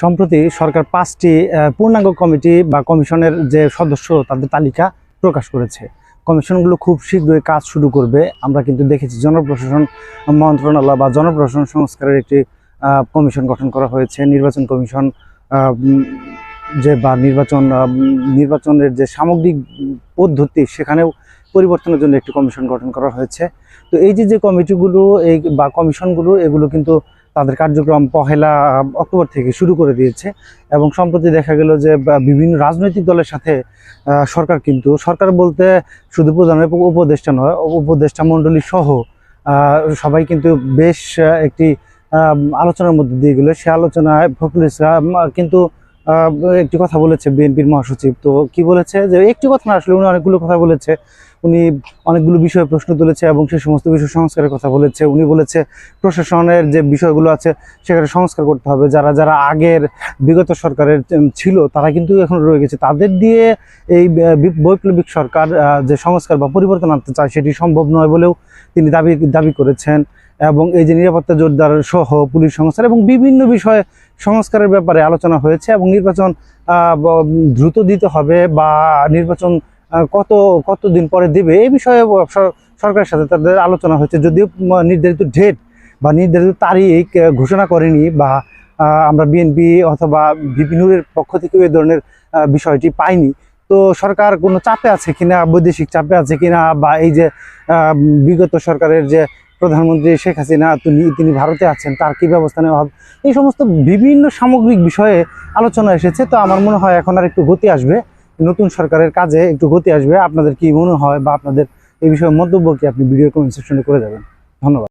সম্প্রতি সরকার পাঁচটি পূর্ণাঙ্গ কমিটি বা কমিশনের যে সদস্য তাদের তালিকা প্রকাশ করেছে। কমিশনগুলো খুব শীঘ্রই কাজ শুরু করবে। আমরা কিন্তু দেখেছি জনপ্রশাসন মন্ত্রণালয় বা জনপ্রশাসন সংস্কারের একটি কমিশন গঠন করা হয়েছে। নির্বাচন কমিশন যে বা নির্বাচন নির্বাচনের যে সামগ্রিক পদ্ধতি, সেখানেও পরিবর্তনের জন্য একটি কমিশন গঠন করা হয়েছে। তো এই যে যে কমিটিগুলো, এই বা কমিশনগুলো, এগুলো কিন্তু তাদের কার্যক্রম পহেলা অক্টোবর থেকে শুরু করে দিয়েছে এবং সম্প্রতি দেখা গেল যে বিভিন্ন রাজনৈতিক দলের সাথে সরকার কিন্তু, সরকার বলতে শুধু প্রধান উপদেষ্টা নয়, উপদেষ্টা মণ্ডলী সহ সবাই কিন্তু বেশ একটি আলোচনার মধ্যে দিয়ে গেলো। সে আলোচনায় ফখরুল ইসলাম কিন্তু একটি কথা বলেছে বিএনপির মহাসচিব। তো কি বলেছে? যে একটি কথা না, আসলে উনি অনেকগুলো কথা বলেছে। উনি অনেকগুলো বিষয়ে প্রশ্ন তুলেছে এবং সে সমস্ত বিষয় সংস্কারের কথা বলেছে। উনি বলেছে, প্রশাসনের যে বিষয়গুলো আছে, সেখানে সংস্কার করতে হবে। যারা যারা আগের বিগত সরকারের ছিল, তারা কিন্তু এখন রয়ে গেছে। তাদের দিয়ে এই বৈপ্লবিক সরকার যে সংস্কার বা পরিবর্তন আনতে চায়, সেটি সম্ভব নয় বলেও তিনি দাবি দাবি করেছেন। এবং এই যে নিরাপত্তা জোরদার সহ পুলিশ সংস্কার এবং বিভিন্ন বিষয়ে সংস্কারের ব্যাপারে আলোচনা হয়েছে এবং নির্বাচন দ্রুত দিতে হবে বা নির্বাচন কত, কতদিন পরে দেবে? এই বিষয়ে সরকারের সাথে তাদের আলোচনা হয়েছে। যদিও নির্ধারিত ডেট বা নির্ধারিত তারিখ ঘোষণা করেনি বা আমরা বিএনপি অথবা বিপিনুরের পক্ষ থেকে এই ধরনের বিষয়টি পাইনি। তো সরকার কোনো চাপে আছে কিনা, বৈদেশিক চাপে আছে কিনা বা এই যে বিগত সরকারের যে প্রধানমন্ত্রী শেখ হাসিনা, তিনি তিনি ভারতে আছেন, তার কী ব্যবস্থা নেওয়া হবে? এই সমস্ত বিভিন্ন সামগ্রিক বিষয়ে আলোচনা এসেছে। তো আমার মনে হয় এখন আর একটু গতি আসবে। নতুন সরকারের কাজে একটু গতি আসবে। আপনাদের কি মনে হয় বা আপনাদের এই বিষয়ে মন্তব্য কি? আপনি ভিডিও কমেন্ট সেকশনে করে যাবেন ধন্যবাদ।